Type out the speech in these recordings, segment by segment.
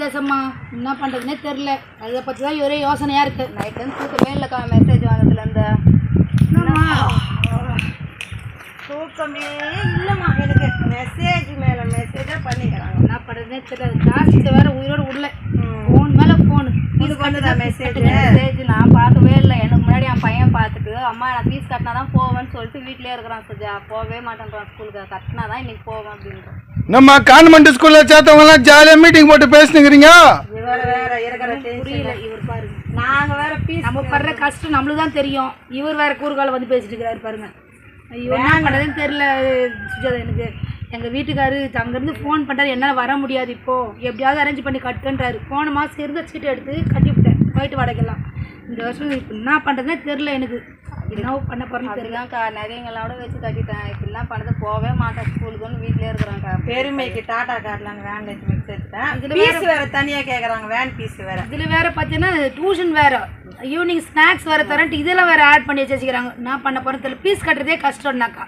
பேசம்மா என்ன பண்ணுறதுனே தெரில அதை பற்றி தான் ஒரே யோசனையாக இருக்குது நைட்லேருந்து தூக்கமே இல்லைக்கா மெசேஜ் வந்ததுலேருந்து தூக்கமே இல்லைம்மா எனக்கு. மெசேஜ் மேலே மெசேஜாக பண்ணிக்கிறாங்க. என்ன பண்ணுறதுனே தெரியல. ஜாஸ்தி வேறு உயிரோடு விடல ஃபோன் மேலே ஃபோனு உனக்கு வந்துதா மெசேஜ் மெசேஜ் நான் பார்க்கவே இல்லை. எனக்கு முன்னாடி என் பையன் பார்த்துட்டு அம்மா நான் ஃபீஸ் கட்டினா தான் போவேன்னு சொல்லிட்டு வீட்டிலே இருக்கிறான் சுஜா. போகவே மாட்டேன்றான் ஸ்கூலுக்கு. கட்டினா தான் இன்னைக்கு போவேன் அப்படின்றான். நம்ம கான்வென்ட் ஸ்கூல்ல சேர்த்தவங்க எல்லாம் ஜாலியா மீட்டிங் போட்டு பேசுனுங்கிறீங்க? இவர் வேற இருக்கிற புரியல இவர் பாருங்க. நாங்கள் வேற பீஸ் நம்ம படுற கஷ்டம் நம்மளுக்கு தான் தெரியும். இவர் வேற கூறுகால வந்து பேசிட்டு இருக்கிறாரு பாருங்க. ஐயோ என்ன பண்ணுறதுன்னு தெரில சுஜாதா எனக்கு. எங்கள் வீட்டுக்காரு அங்கேருந்து ஃபோன் பண்ணுறாரு என்னால் வர முடியாது இப்போது எப்படியாவது அரேஞ்ச் பண்ணி கட்டுன்றாரு. போன மாதம் இருந்த சீட்டு எடுத்து கட்டி விட்டேன் போயிட்டு வாடகைலாம் இந்த வருஷம் இப்போ என்ன பண்ணுறதுனே தெரில எனக்கு. என்ன பண்ண அப்படிதான்க்கா. நிறையங்களோட வச்சு கட்டிட்டேன். இப்படிலாம் பண்ணது போகவே மாட்டேன். ஸ்கூலுக்குன்னு வீட்டிலே இருக்கிறான்க்கா. பெருமைக்கு டாடா கார்லாம் வேன் எடுத்து சேர்த்துட்டேன் பீஸ் வேற தனியாக கேட்குறாங்க வேன் பீஸ் வேற. இதில் வேற பார்த்தீங்கன்னா டியூஷன் வேற. ஈவினிங் ஸ்நாக்ஸ் வேற தரேன்ட்டு இதெல்லாம் வேற ஆட் பண்ணி வச்சுக்கிறாங்க நான் பண்ண போகிறேன் தெரியல. ஃபீஸ் கட்டுறதே கஷ்டம்னாக்கா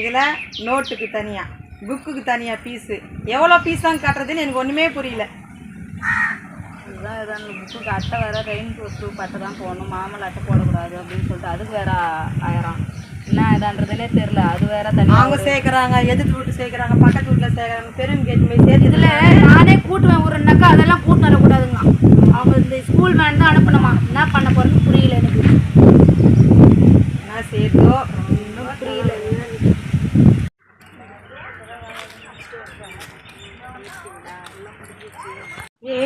இதில் நோட்டுக்கு தனியாக புக்குக்கு தனியாக பீஸு. எவ்வளோ பீஸ் தான் கட்டுறதுன்னு எனக்கு ஒன்றுமே புரியல. இதுதான் இதான் புக்கு அட்டை வேற ரெயின் ப்ரூஃப் அட்டை தான் போடணும் மாமல் அட்டை போடக்கூடாது அப்படின்னு சொல்லிட்டு அதுக்கு வேற ஆயிரம். என்ன இதான்றதுலே தெரில அது வேற தனியாக அவங்க சேர்க்குறாங்க எதிர்த்து வீட்டு சேர்க்குறாங்க பக்கத்து வீட்டில் சேர்க்குறாங்க பெரும் போய் சேர்த்து இதில் நானே கூட்டுவேன் ஊருனாக்கா அதெல்லாம் கூட்டு வரக்கூடாதுங்க அவங்க இந்த ஸ்கூல் வேன் தான் அனுப்பணுமா? என்ன பண்ண போகிறேன்னு புரியல எனக்கு. நான் சேர்த்தோ? ஒன்றும் புரியல. ஏ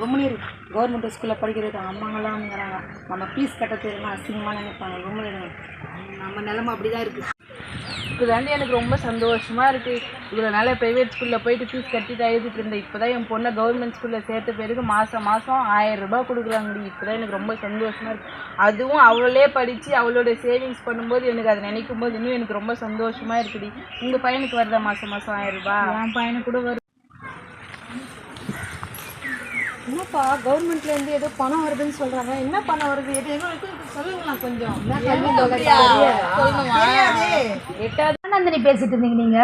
கும்முனிரு கவர்மெண்ட் ஸ்கூலில் படிக்கிறது அம்மாங்கெல்லாம் வந்துங்கிறாங்க நம்ம ஃபீஸ் கட்ட தெரியுமா அசிங்கமாக நினைப்பாங்க. கும்முனிருங்க நம்ம நிலமை அப்படி தான் இருக்குது இதுதாண்டி எனக்கு ரொம்ப சந்தோஷமா இருக்கு. இவ்வளோ நாள் ப்ரைவேட் ஸ்கூலில் போயிட்டு ஃபீஸ் கட்டிட்டு எழுதிட்டு இருந்தேன். இப்போ தான் என் பொண்ணை கவர்மெண்ட் ஸ்கூலில் சேர்த்த பிறகு மாதம் மாதம் ஆயிரம் ரூபாய் கொடுக்குறாங்கடி இப்போ தான் எனக்கு ரொம்ப சந்தோஷமா இருக்கு. அதுவும் அவளே படித்து அவளோட சேவிங்ஸ் பண்ணும்போது எனக்கு அதை நினைக்கும் போது இன்னும் எனக்கு ரொம்ப சந்தோஷமா இருக்குடி உங்கள் பையனுக்கு வருதா மாதம் மாதம் ஆயிரம் ரூபாய்? என் பையனுக்கு கூட வரும் என்னப்பா கவர்மெண்ட்லேருந்து ஏதோ பணம் வருதுன்னு சொல்கிறாங்க என்ன பணம் வருது? எது எங்களுக்கு சொல்லுங்களேன் கொஞ்சம். நந்தினி பேசிட்டு இருந்தீங்க நீங்க.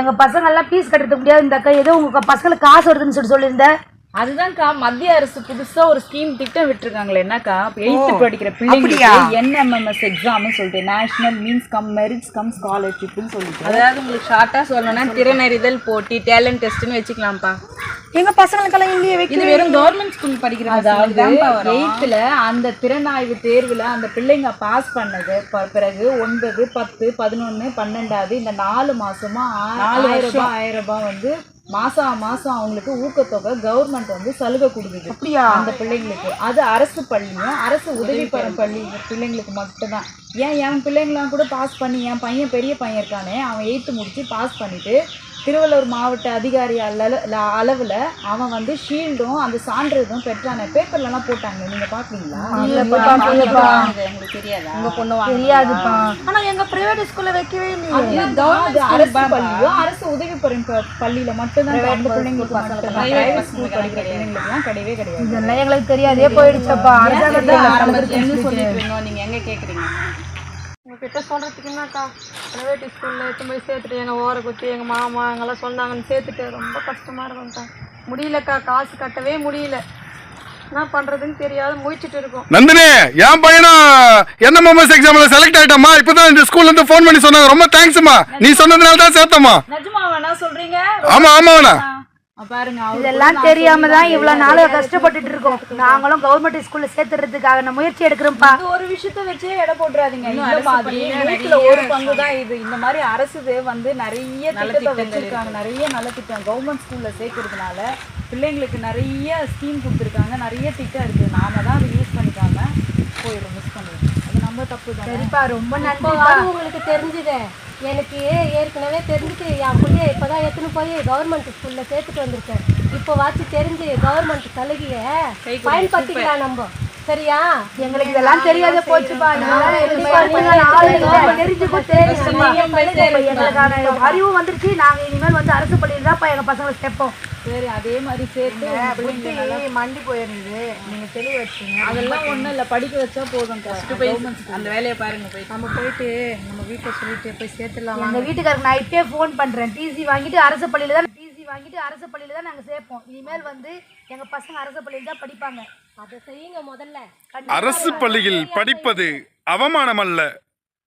எங்க பசங்க எல்லாம் ஃபீஸ் கட்டுறதுக்கு முடியாது இந்த அக்கா. ஏதோ உங்க பசங்களுக்கு காசு வருதுன்னு சொல்லி சொல்லியிருந்தேன் அதுதான்க்கா மத்திய அரசு புதுசா ஒரு ஸ்கீம் திட்டம் விட்டுருக்காங்களே. என்னக்கா? எயித்து படிக்கிற பிள்ளைங்களுக்கு என்எம்எம்எஸ் எக்ஸாம்னு சொல்லிட்டு national means cum merits cum ஸ்காலர்ஷிப்னு சொல்லிட்டு. அதாவது உங்களுக்கு ஷார்ட்டா சொல்லணும்னா திறனறிதல் போட்டி டேலண்ட் டெஸ்ட்னு வச்சுக்கலாம்ப்பா. எங்கள் பசங்களுக்கெல்லாம் இல்லையே இது வெறும் கவர்மெண்ட் ஸ்கூல் படிக்கிற அதாவது எயித்துல அந்த திறனாய்வு தேர்வுல அந்த பிள்ளைங்க பாஸ் பண்ணது. பிறகு ஒன்பது பத்து பதினொன்னு பன்னெண்டாவது இந்த நாலு மாசமா ஆயிரம் ரூபாய் ஆயிரம் ரூபாய் வந்து மாசம் மாசம் அவங்களுக்கு ஊக்கத்தொகை கவர்மெண்ட் வந்து சலுகை கொடுக்குது. அப்படியா? அந்த பிள்ளைங்களுக்கு. அது அரசு பள்ளியும் அரசு உதவி பெறும் பள்ளி பிள்ளைங்களுக்கு மட்டும்தான். ஏன் என் பிள்ளைங்களாம் கூட பாஸ் பண்ணி என் பையன் பெரிய பையன் இருக்கானே அவன் எயித்து முடிச்சு பாஸ் பண்ணிட்டு திருவள்ளூர் மாவட்ட அதிகாரி அளவு அளவில் அவன் வந்து ஷீல்டும் அந்த சான்றிதழும் பெற்றான. பேப்பர்லலாம் போட்டாங்க. நீங்க பாத்தீங்களா எங்களுக்கு தெரியாதா? பொண்ணு தெரியாதுப்பா. ஆனால் எங்கள் ப்ரைவேட் ஸ்கூலில் வைக்கவே அரசு பள்ளியும் அரசு உதவி பெறும் பள்ளியில மட்டும்தான் பிள்ளைங்களுக்கு பிரைவேட் ஸ்கூல் படிக்கிற பிள்ளைங்களுக்குலாம் கிடையவே கிடையாது. இதெல்லாம் எங்களுக்கு தெரியாதே போயிடுச்சப்பா. அரசாங்கத்தில் ஆரம்பத்துலேருந்து சொல்லிட்டு இருந்தோம் நீங்க எங்க கேக்குறீங்க? உங்ககிட்ட சொல்கிறதுக்கு என்னக்கா? ப்ரைவேட் ஸ்கூலில் எடுத்து போய் சேர்த்துட்டு எங்கள் ஓர குத்தி எங்கள் மாமா எங்கெல்லாம் சொன்னாங்கன்னு சேர்த்துட்டு ரொம்ப கஷ்டமாக இருக்கும்க்கா. முடியலக்கா காசு கட்டவே முடியல. என்ன பண்ணுறதுன்னு தெரியாத முழிச்சிட்டு இருக்கோம். நந்தினி என் பையனும் என்எம்எம்எஸ் எக்ஸாம்ல செலக்ட் ஆயிட்டம்மா. இப்பதான் இந்த ஸ்கூல்ல இருந்து ஃபோன் பண்ணி சொன்னாங்க. ரொம்ப தேங்க்ஸ்மா நீ சொன்னதுனால தான் சேர்த்தம்மா. நிஜமா வேணா சொல்றீங்க? ஆமா ஆமாண்ணா அஹ் பாருங்க இதெல்லாம் தெரியாம தான் இவ்வளவு நாள் கஷ்டப்பட்டுட்டு இருக்கோம். நாங்களும் கவர்மெண்ட் ஸ்கூல்ல சேர்த்துறதுக்காக நான் முயற்சி எடுக்கிறோம்ப்பா இது ஒரு விஷயத்த வச்சே எடை போட்டுறாதீங்க நூத்துல ஒரு பங்கு தான் இது. இந்த மாதிரி அரசு வந்து நிறைய திட்டத்தை வச்சிருக்காங்க. நிறைய நல்ல திட்டம் கவர்மெண்ட் ஸ்கூல்ல சேர்க்கறதுனால பிள்ளைங்களுக்கு நிறைய ஸ்கீம் கொடுத்துருக்காங்க. நிறைய திட்டம் இருக்கு. நாம தான் அதை யூஸ் பண்ணிக்காம போயிடும் மிஸ் பண்ணிடுறோம். அது நம்ம தப்பு தான்? சரிப்பா ரொம்ப நன்றி. உங்களுக்கு தெரிஞ்சுதே. எனக்கு ஏற்கனவே தெரிஞ்சுட்டு என் பிள்ளைய இப்போ தான் எடுத்துன்னு போய் கவர்மெண்ட் ஸ்கூலில் சேர்த்துட்டு வந்திருக்கேன். இப்போ வாச்சு தெரிஞ்சு கவர்மெண்ட் சலுகையை பயன்படுத்திக்கலாம் நம்ம. சரியா? எங்களுக்கு இதெல்லாம் தெரியாத போச்சுப்பா. நீங்க அறிவு வந்துருச்சு. நாங்க இனிமேல் வந்து அரசு பள்ளியில் தான்ப்பா எங்க பசங்களை சேர்ப்போம். சரி அதே மாதிரி சேர்த்து மண்டி போயிருந்தது நீங்கள் தெளிவு வச்சுங்க அதெல்லாம் ஒண்ணும் இல்ல. படிக்க வச்சா போதும் அந்த வேலையை பாருங்க போய். நம்ம போயிட்டு நம்ம வீட்டில் சொல்லிட்டு போய் சேர்த்துடலாம் எங்க வீட்டுக்காரருக்கு நான் இப்பயே ஃபோன் பண்றேன். டிசி வாங்கிட்டு அரசு பள்ளியில தான் டிசி வாங்கிட்டு அரசு பள்ளியில் தான் நாங்கள் சேர்ப்போம். இனிமேல் வந்து எங்கள் பசங்க அரசு பள்ளியில் தான் படிப்பாங்க. அதை செய்யுங்க முதல்ல. அரசு பள்ளியில் படிப்பது அவமானம் அல்ல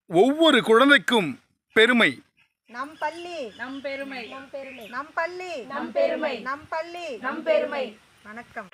ஒவ்வொரு குழந்தைக்கும் பெருமை. நம் பள்ளி. நம் பெருமை. நம் பெருமை. நம் பள்ளி. நம் பெருமை. நம் பள்ளி. நம் பெருமை. வணக்கம்.